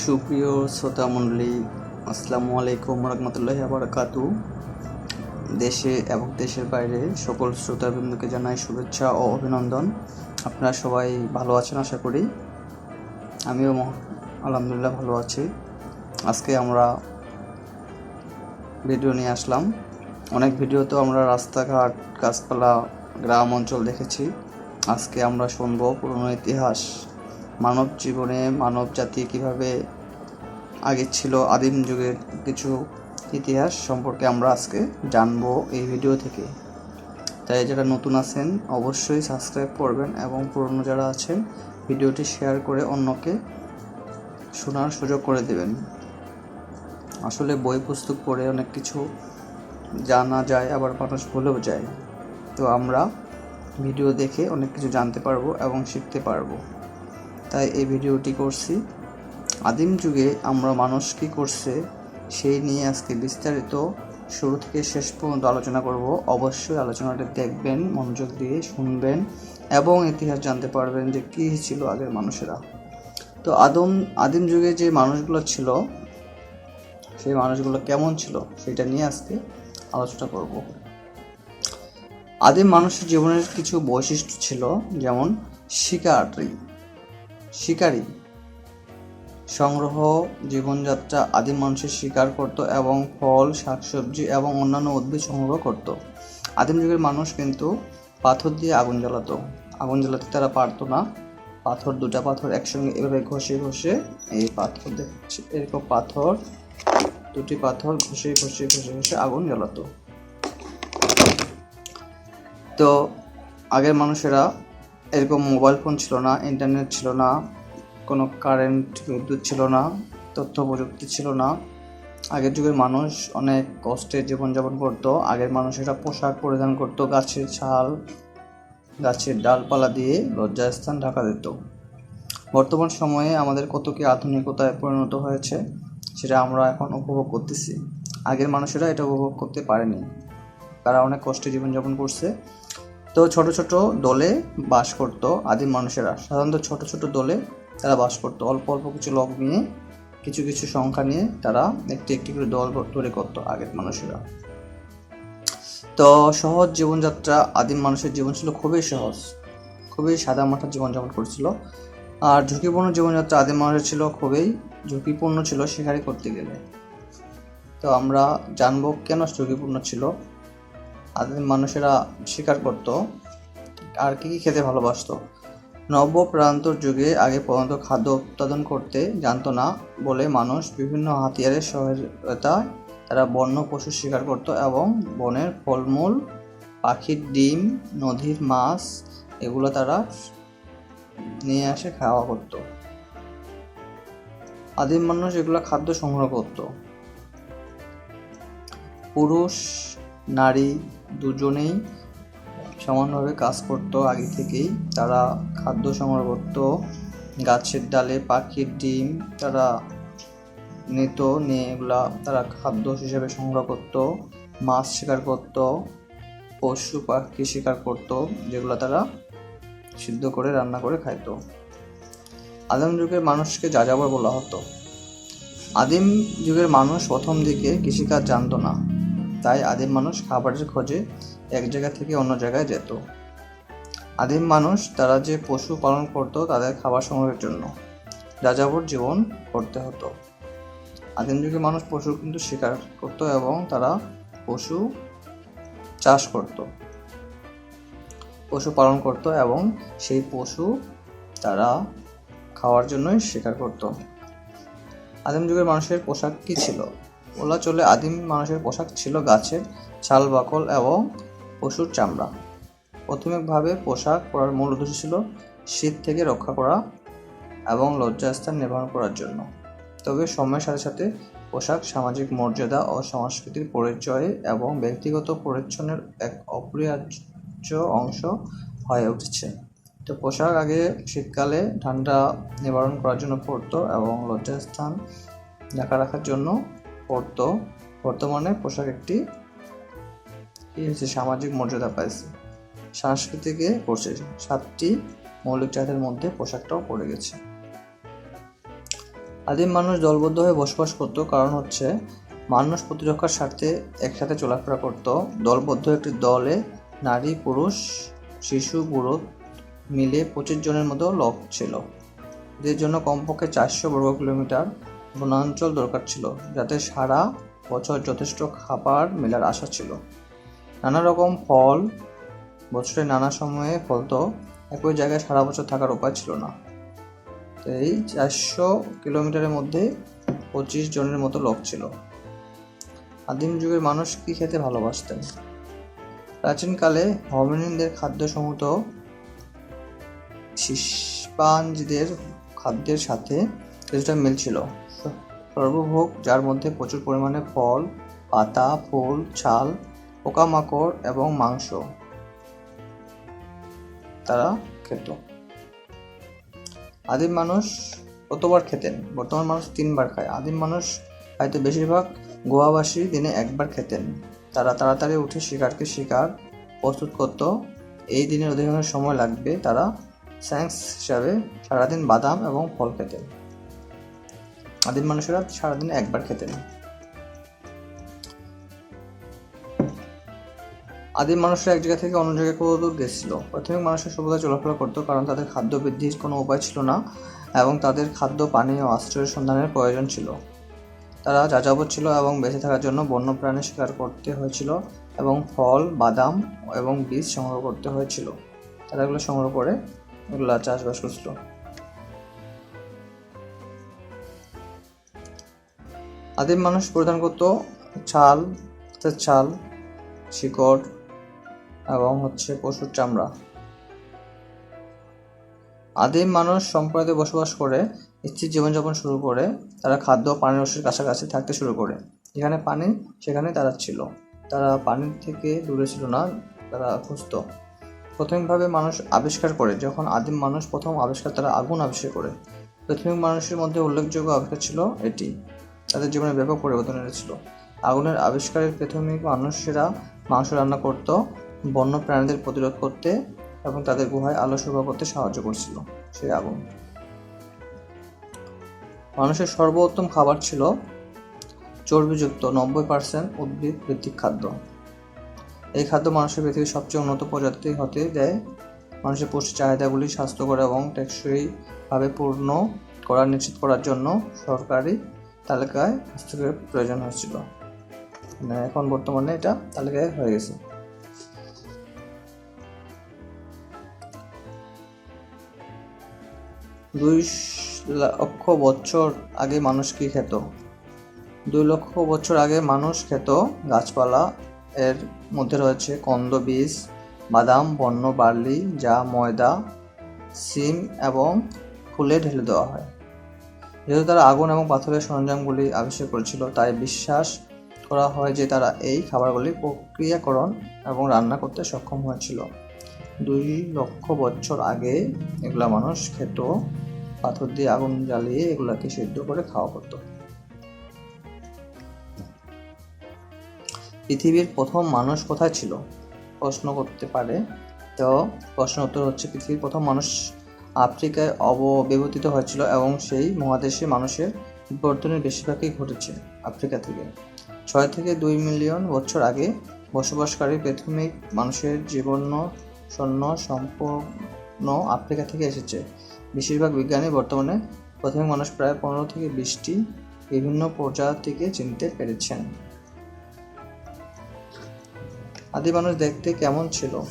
সুপ্রিয় শ্রোতা মণ্ডলী, আসসালামু আলাইকুম রহমতুল্লাহ বারাকাতু দেশে এবং দেশের বাইরে সকল শ্রোতাবৃন্দকে জানাই শুভেচ্ছা ও অভিনন্দন। আপনারা সবাই ভালো আছেন আশা করি। আমিও আলহামদুলিল্লাহ ভালো আছি। আজকে আমরা ভিডিও নিয়ে আসলাম। অনেক ভিডিও তো আমরা রাস্তাঘাট, গাছপালা, গ্রাম অঞ্চল দেখেছি। আজকে আমরা শুনব পুরনো ইতিহাস। মানব জীবনে মানব জাতি কীভাবে আগে ছিল আদিম যুগের কিছু ইতিহাস সম্পর্কে আমরা আজকে জানব এই ভিডিও থেকে। তাই যারা নতুন আছেন, অবশ্যই সাবস্ক্রাইব করবেন এবং পুরনো যারা আছেন, ভিডিওটি শেয়ার করে অন্যকে শোনার সুযোগ করে দেবেন। আসলে বই, পুস্তক পড়ে অনেক কিছু জানা যায়, আবার মানুষ ভুলেও যায়। তো আমরা ভিডিও দেখে অনেক কিছু জানতে পারব এবং শিখতে পারব। তাই এই ভিডিওটি করছি। আদিম যুগে আমরা মানুষ কী করছে, সেই নিয়ে আজকে বিস্তারিত শুরু থেকে শেষ পর্যন্ত আলোচনা করব। অবশ্যই আলোচনাটা দেখবেন, মনোযোগ দিয়ে শুনবেন এবং ইতিহাস জানতে পারবেন যে কী ছিল আগের মানুষেরা। তো আদম, আদিম যুগে যে মানুষগুলো ছিল, সেই মানুষগুলো কেমন ছিল, সেটা নিয়ে আজকে আলোচনা করব। আদিম মানুষের জীবনের কিছু বৈশিষ্ট্য ছিল, যেমন শিকারি শিকারী। সংগ্রহ, জীবনযাত্রা আদিম মানুষের শিকার করত এবং ফল, শাকসবজি এবং অন্যান্য উদ্ভিদ সংগ্রহ করত। আদিম যুগের মানুষ কিন্তু পাথর দিয়ে আগুন জ্বালাতো। আগুন জ্বালাতে তারা পারতো না। পাথর, দুটা পাথর একসঙ্গে এভাবে ঘষে ঘষে এই পাথর দেখছি, এরকম পাথর, দুটি পাথর ঘষে ঘষে ঘষে ঘষে আগুন জ্বালাতো। তো আগের মানুষেরা এরকম মোবাইল ফোন ছিল না ইন্টারনেট ছিল না, কোনো কারেন্ট বিদ্যুৎ ছিল না, তথ্য প্রযুক্তি ছিল না। আগের যুগের মানুষ অনেক কষ্টে জীবনযাপন করতো। আগের মানুষেরা পোশাক পরিধান করতো, গাছের ছাল, গাছের ডালপালা দিয়ে লজ্জাস্থান ঢাকা দিত। বর্তমান সময়ে আমাদের কত কি আধুনিকতায় পরিণত হয়েছে, সেটা আমরা এখন উপভোগ করতেছি। আগের মানুষেরা এটা উপভোগ করতে পারেনি। তারা অনেক কষ্টে জীবনযাপন করছে। তো ছোট ছোট দলে বাস করতো আদিম মানুষেরা। সাধারণত ছোট ছোট দলে তারা বাস করতো। অল্প অল্প কিছু লোক নিয়ে, কিছু কিছু সংখ্যা নিয়ে তারা একটি একটি করে দল তৈরি করতো আগের মানুষেরা। তো সহজ জীবনযাত্রা, আদিম মানুষের জীবন ছিল খুবই সহজ, খুবই সাদা মাঠা জীবনযাপন করছিল। আর ঝুঁকিপূর্ণ জীবনযাত্রা আদিম মানুষের ছিল খুবই, ঝুঁকিপূর্ণ ছিল শিকারি করতে গেলে। তো আমরা জানব কেন ঝুঁকিপূর্ণ ছিল। আদিম মানুষেরা শিকার করত আর কি কি খেতে ভালোবাসতো। নবপ্রান্তর যুগে আগে পর্যন্ত খাদ্য উৎপাদন করতে জানতো না বলে মানুষ বিভিন্ন হাতিয়ারের সহায়তায় তারা বন্য পশু শিকার করত এবং বনের ফলমূল, পাখির ডিম, নদীর মাছ, এগুলো তারা নিয়ে আসে খাওয়া করতো। আদিম মানুষ এগুলো খাদ্য সংগ্রহ করত। পুরুষ নারী দুজনেই সমানভাবে কাজ করতো। আগে থেকেই তারা খাদ্য সংগ্রহ করত, গাছের ডালে পাখির ডিম তারা নিত, নিয়ে এগুলা তারা খাদ্য হিসেবে সংগ্রহ করত, মাছ শিকার করত, পশু পাখি শিকার করত, যেগুলো তারা সিদ্ধ করে, রান্না করে খাইতো। আদিম যুগের মানুষকে যাযাবর বলা হতো। আদিম যুগের মানুষ প্রথম দিকে কৃষিকাজ জানতো না। তাই আদিম মানুষ খাবারের খোঁজে এক জায়গা থেকে অন্য জায়গায় যেত। আদিম মানুষ তারা যে পশু পালন করত তাদের খাবার সংগ্রহের জন্য। যাযাবর জীবন করতে হতো। আদিম যুগে মানুষ পশু কিন্তু শিকার করত এবং তারা পশু চাষ করত। পশু পালন করত এবং সেই পশু তারা খাওয়ার জন্যই শিকার করত। আদিম যুগের মানুষের পোশাক কী ছিল? ওলা চলে আদিম মানুষের পোশাক ছিল গাছের ছাল, বাকল এবং পশুর চামড়া। প্রাথমিকভাবে পোশাক পরার মূল উদ্দেশ্য ছিল শীত থেকে রক্ষা করা এবং লজ্জাস্থান নির্মাণ করার জন্য। তবে সময়ের সাথে সাথে পোশাক সামাজিক মর্যাদা ও সংস্কৃতির পরিচয় এবং ব্যক্তিগত পরিচ্ছন্নের এক অপরিহার্য অংশ হয়ে উঠেছে। তো পোশাক আগে শীতকালে ঠান্ডা নিবারণ করার জন্য পরতো এবং লজ্জাস্থান ঢাকা রাখার জন্য পরতো বর্তমানে পোশাক একটি কি হয়েছে সামাজিক মর্যাদা পাইছে। সংস্কৃতিকে পড়ছে, সাতটি মৌলিক চাহিদার মধ্যে পোশাকটাও পড়ে গেছে। আদিম মানুষ দলবদ্ধ হয়ে বসবাস করত, কারণ হচ্ছে মানুষ প্রতিরক্ষার স্বার্থে একসাথে চলাফেরা করত। দলবদ্ধ একটি দলে নারী, পুরুষ, শিশু, বুড়ো মিলে পঁচিশ জনের মতো লোক ছিল। এদের জন্য কমপক্ষে চারশো বর্গ কিলোমিটার বনাঞ্চল দরকার ছিল, যাতে সারা বছর যথেষ্ট খাবার মেলার আশা ছিল। নানা রকম ফল, বছরের নানা সময়ে ফলতো একই জায়গায় সারা বছর থাকার উপায় ছিল না। এই চারশো কিলোমিটারের মধ্যে পঁচিশ জনের মতো লোক ছিল। আদিম যুগের মানুষ কি খেতে ভালোবাসতেন? প্রাচীনকালে হমিনিনদের খাদ্য সমূহ শিষ্পাঞ্জিদের খাদ্যের সাথে কিছুটা মিল ছিল। সর্বভোগ, যার মধ্যে প্রচুর পরিমাণে ফল, পাতা, ফুল, ছাল, পোকামাকড় এবং মাংস তারা খেত। আদিম মানুষ কতবার খেতেন? বর্তমান মানুষ তিনবার খায়। আদিম মানুষ হয়তো বেশিরভাগ গোয়াবাসী দিনে একবার খেতেন। তারা তাড়াতাড়ি উঠে শিকারকে শিকার প্রস্তুত করত। এই দিনের অধিকাংশ সময় লাগবে তারা স্ন্যাক্স হিসাবে সারাদিন বাদাম এবং ফল খেতেন। আদিম মানুষেরা সারাদিনে একবার খেতে খেতেন আদিম মানুষরা এক জায়গা থেকে অন্য জায়গায় দূর গেছিল। প্রাথমিক মানুষের সভ্যতা চলাফেরা করতো কারণ তাদের খাদ্য বৃদ্ধির কোনো উপায় ছিল না এবং তাদের খাদ্য, পানি ও আশ্রয়ের সন্ধানের প্রয়োজন ছিল। তারা যাযাবর ছিল এবং বেঁচে থাকার জন্য বন্য প্রাণী শিকার করতে হয়েছিল এবং ফল, বাদাম এবং বীজ সংগ্রহ করতে হয়েছিল। তারা এগুলো সংগ্রহ করে এগুলো চাষবাস করছিল। আদিম মানুষ পরিধান করতো ছাল ছাল শিকড় এবং হচ্ছে পশুর চামড়া। আদিম মানুষ সম্প্রদায়ে বসবাস করে, স্থির জীবনযাপন শুরু করে, তারা খাদ্য পানির উৎসের কাছাকাছি থাকতে শুরু করে। যেখানে পানি, সেখানে তারা ছিল। তারা পানির থেকে দূরে ছিল না, তারা খুঁজত প্রাথমিকভাবে মানুষ আবিষ্কার করে, যখন আদিম মানুষ প্রথম আবিষ্কার, তারা আগুন আবিষ্কার করে। প্রাথমিক মানুষের মধ্যে উল্লেখযোগ্য আবিষ্কার ছিল এটি। তাদের জীবনে ব্যাপক পরিবর্তন এনেছিল। আগুনের আবিষ্কারের প্রাথমিক মানুষেরা মাংস রান্না করত, বন্য প্রাণীদের প্রতিরোধ করতে এবং তাদের গুহায় আলো সরবরাহ করতে সাহায্য করছিল সেই আগুন। মানুষের সর্বোত্তম খাবার ছিল চর্বিযুক্ত নব্বই পার্সেন্ট উদ্ভিদ ভিত্তিক খাদ্য। এই খাদ্য মানুষের পৃথিবীর সবচেয়ে উন্নত প্রজাতি হতে দেয়। মানুষের পুষ্টি চাহিদাগুলি স্বাস্থ্যকর এবং টেকসইভাবে পূর্ণ করা, নিশ্চিত করার জন্য সরকারি তালিকায় হস্তক্ষেপের প্রয়োজন হয়েছিল। মানে এখন বর্তমানে এটা তালিকায় হয়ে গেছে। দুই লক্ষ বছর আগে মানুষ কি খেত? দুই লক্ষ বছর আগে মানুষ খেত গাছপালা। এর মধ্যে রয়েছে কন্দ বীজ, বাদাম, বন্য বার্লি যা ময়দা, সিম এবং ফুলে ঢেলে দেওয়া হয়। যেহেতু তারা আগুন এবং পাথরের সরঞ্জামগুলি আবিষ্কার করেছিল, তাই বিশ্বাস করা হয় যে তারা এই খাবারগুলি প্রক্রিয়াকরণ এবং রান্না করতে সক্ষম হয়েছিল। দুই লক্ষ বছর আগে এগুলা মানুষ খেত পাথর দিয়ে আগুন জ্বালিয়ে এগুলাকে সিদ্ধ করে খাওয়া করতো। পৃথিবীর প্রথম মানুষ কোথায় ছিল? প্রশ্ন করতে পারে। তো প্রশ্ন উত্তর হচ্ছে পৃথিবীর প্রথম মানুষ আফ্রিকায় অববিভূতিত হয়েছিল এবং সেই মহাদেশে মানুষের বিবর্তনের বেশিরভাগই ঘটেছে আফ্রিকা থেকে। ছয় থেকে দুই মিলিয়ন বছর আগে বসবাসকারী প্রাথমিক মানুষের জীবন সৈন্য সম্পূর্ণ আফ্রিকা থেকে এসেছে। বেশিরভাগ বিজ্ঞানী বর্তমানে প্রথমে মানুষ প্রায় পনেরো থেকে বিশটি বিভিন্ন প্রজাতিকে চিনতে পেরেছেন। আদি মানুষ দেখতে কেমন ছিল?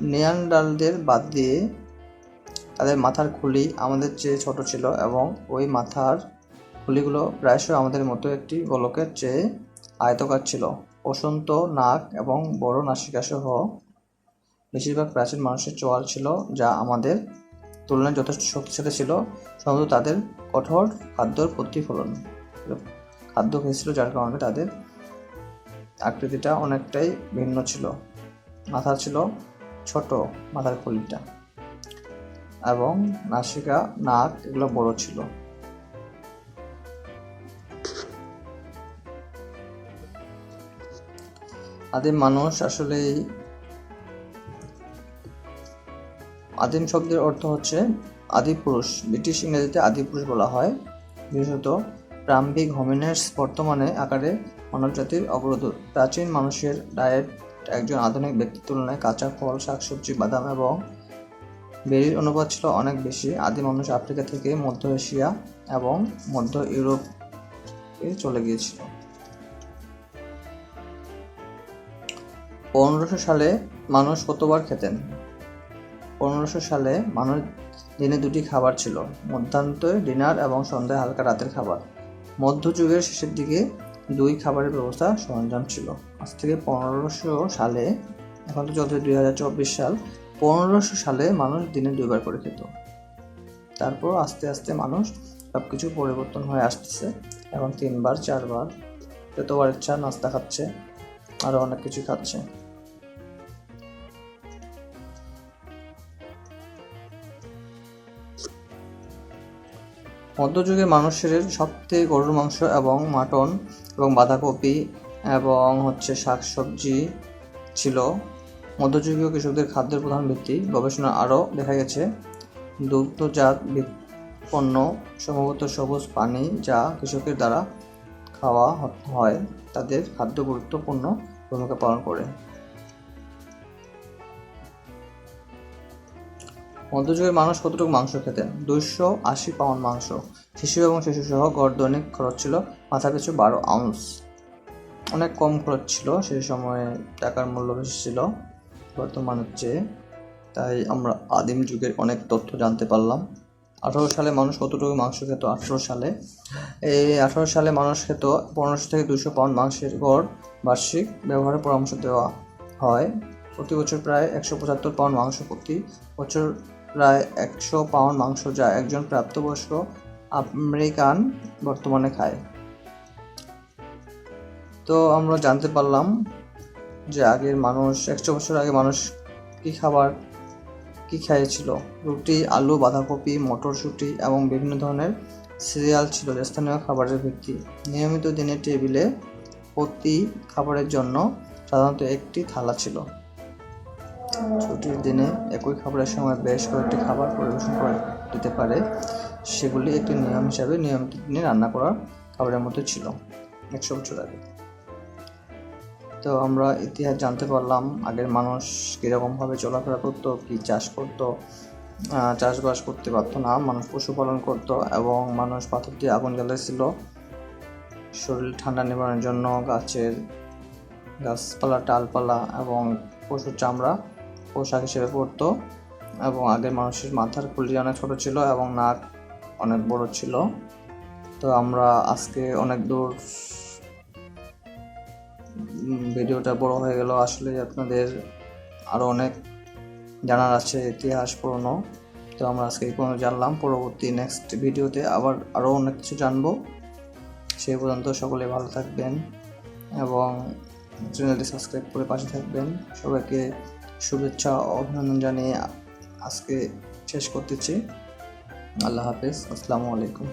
নেয়ানডালদের বাদ দিয়ে তাদের মাথার খুলি আমাদের চেয়ে ছোট ছিল এবং ওই মাথার খুলিগুলো প্রায়শই আমাদের মতো একটি গোলকের চেয়ে আয়তকার ছিল। প্রশান্ত নাক এবং বড় নাসিকা সহ বেশিরভাগ প্রাচীন মানুষের চোয়াল ছিল যা আমাদের তুলনায় যথেষ্ট শক্তিশালী ছিল, সম্ভবত তাদের কঠোর খাদ্যর প্রতিফলন খাদ্য খেয়েছিল, যার কারণে তাদের আকৃতিটা অনেকটাই ভিন্ন ছিল। মাথা ছিল ছোট মাথার খুলিটা এবং নাসিকা, নাক এগুলো বড় ছিল। আদিম মানুষ আসলেই আদিম শব্দের অর্থ হচ্ছে আদি পুরুষ। ব্রিটিশ ইংরেজিতে আদি পুরুষ বলা হয়। বিশেষত প্রাম্ভিক হোমিনেটস বর্তমানে আকারে মানবজাতির অগ্রদূত। প্রাচীন মানুষের ডায়েট একজন আধুনিক ব্যক্তির তুলনায় কাঁচা ফল, শাকসবজি, বাদাম এবং বেরির অনুপাত ছিল অনেক বেশি। আদি মানুষ আফ্রিকা থেকে মধ্য এশিয়া এবং মধ্য ইউরোপে চলে গিয়েছিল। পনেরোশো সালে মানুষ কতবার খেতেন? পনেরোশো সালে মানুষ দিনে দুটি খাবার ছিল মধ্যান্তে ডিনার এবং সন্ধ্যায় হালকা রাতের খাবার। মধ্যযুগের শেষের দিকে দুই খাবারের ব্যবস্থা সরঞ্জাম ছিল। আজ থেকে পনেরোশো সালে, এখন তো চলছে দুই হাজার চব্বিশ সাল, পনেরোশো সালে মানুষ দিনে দুইবার করে খেত। তারপর আস্তে আস্তে মানুষ সব কিছু পরিবর্তন হয়ে আসতেছে। এখন তিনবার, চারবার যতবার ইচ্ছা নাস্তা খাচ্ছে আরও অনেক কিছু খাচ্ছে। মধ্যযুগে মানুষের সবথেকে গরুর মাংস এবং মাটন এবং বাঁধাকপি এবং হচ্ছে শাকসবজি ছিল। মধ্যযুগীয় কৃষকদের খাদ্যের প্রধান ভিত্তি। গবেষণা আরও দেখা গেছে, দুগ্ধজাত পণ্য সম্ভবত সবুজ পানি যা কৃষকের দ্বারা খাওয়া হয়, তাদের খাদ্য গুরুত্বপূর্ণ ভূমিকা পালন করে। মধ্যযুগের মানুষ কতটুকু মাংস খেতেন? দুইশো আশি পাউন্ড মাংস। শিশু এবং শিশু সহ গড় দৈনিক খরচ ছিল মাথা পিছু বারো আউন্স। অনেক কম খরচ ছিল সেই সময়ে টাকার মূল্য বেশি ছিল। বর্তমানের চেয়ে তাই আমরা আদিম যুগের অনেক তথ্য জানতে পারলাম। আঠারো সালে মানুষ কতটুকু মাংস খেত? আঠারো সালে। এই আঠারো সালে মানুষ খেত পনেরোশো থেকে দুশো পাউন্ড মাংসের গড় বার্ষিক ব্যবহারের পরামর্শ দেওয়া হয়। প্রতি বছর প্রায় একশো পঁচাত্তর পাউন্ড মাংস প্রতি বছর প্রায় একশো পাউন্ড মাংস যা একজন প্রাপ্তবয়স্ক আমেরিকান বর্তমানে খায়। তো আমরা জানতে পারলাম যে আগের মানুষ, একশো বছর আগে মানুষ কী খাবার কি খেয়েছিল রুটি, আলু, বাঁধাকপি, মটরশুঁটি এবং বিভিন্ন ধরনের সিরিয়াল ছিল স্থানীয় খাবারের ভিত্তি। নিয়মিত দিনে টেবিলে প্রতি খাবারের জন্য সাধারণত একটি থালা ছিল। ছুটির দিনে একই খাবারের সময় বেশ কয়েকটি খাবার পরিবেশন করা যেতে পারে। সেগুলি একটি নিয়ম হিসাবে নিয়মিত দিনে রান্না করা খাবারের মধ্যে ছিল। একশো বছর আগে। তো আমরা ইতিহাস জানতে পারলাম আগের মানুষ কীরকমভাবে চলাফেরা করতো, কী চাষ করতো চাষবাস করতে পারতো না, মানুষ পশুপালন করতো এবং মানুষ পাথর দিয়ে আগুন জ্বালিয়েছিল শরীর ঠান্ডা নিবারণের জন্য গাছের গাছপালা টালপালা এবং পশুর চামড়া পোশাক হিসেবে পরতো এবং আগের মানুষের মাথার খুলি অনেক ছোট ছিল এবং নাক অনেক বড় ছিল। তো আমরা আজকে অনেক দূর ভিডিওটা বড় হয়ে গেল। আসলে আপনাদের আরও অনেক জানার আছে, ইতিহাস পুরনো। তো আমরা আজকে এই পর্যন্ত জানলাম। পরবর্তী নেক্সট ভিডিওতে আবার আরও অনেক কিছু জানব। সেই পর্যন্ত সকলে ভালো থাকবেন এবং চ্যানেলটি সাবস্ক্রাইব করে পাশে থাকবেন। সবাইকে শুভেচ্ছা অভিনন্দন জানিয়ে আজকে শেষ করতেছি। আল্লাহ হাফেজ। আসসালামু আলাইকুম।